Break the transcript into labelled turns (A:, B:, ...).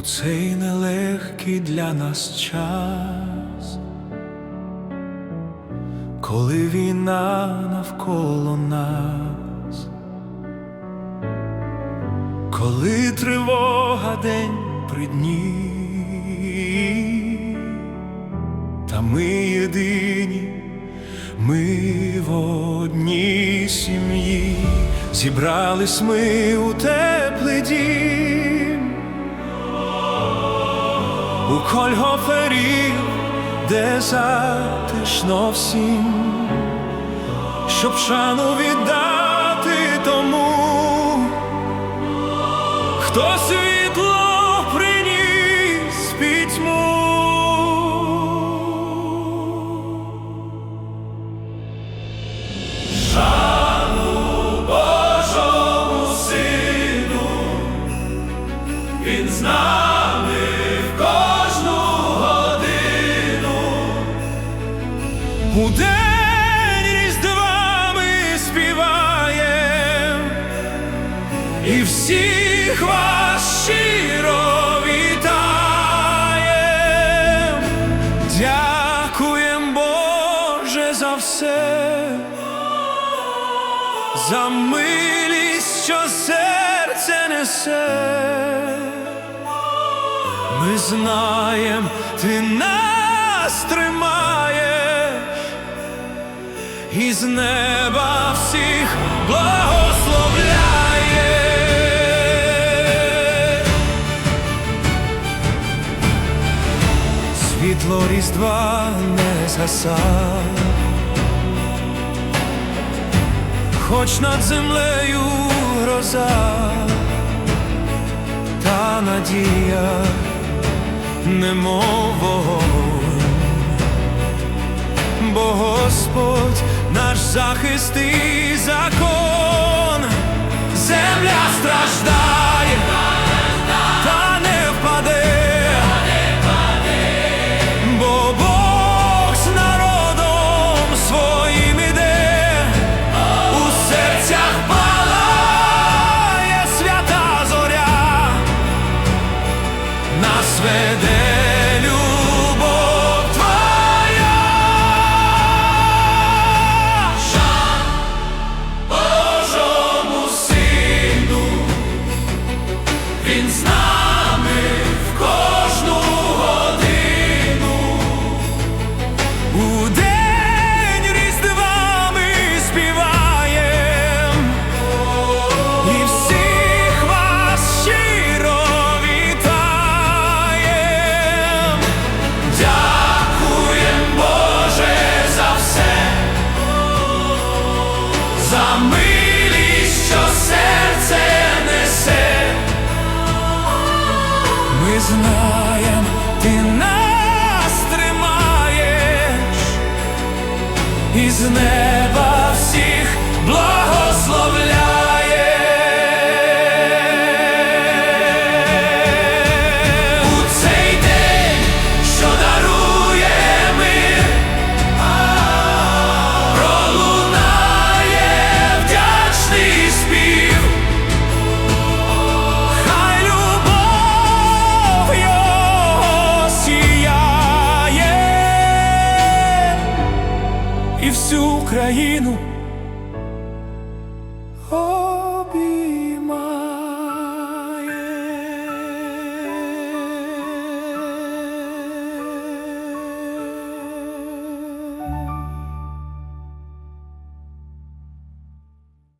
A: у цей нелегкий для нас час, коли війна навколо нас, коли тривога день при дні, та ми єдині, ми в одній сім'ї, зібрались ми у теплий дім, у кольгоферів, де затишно всім, щоб шану віддати тому, хто світло приніс пітьму. Він з У день різдва ми співаєм, і всіх вас щиро вітаєм. Дякуєм, Боже, за все за милість, що серце несе. Ми знаєм, ти нас тримаєш, і з неба всіх благословляє. Світло різдва не згаса. хоч над землею гроза, та надія, немов бо Господь наш захист і закон, земля страждає, та не впаде. Бо Бог з народом своїм іде, у серцях палає свята зоря, нас веде Знаєм, ти нас тримаєш, і з неба всіх благословляє. お。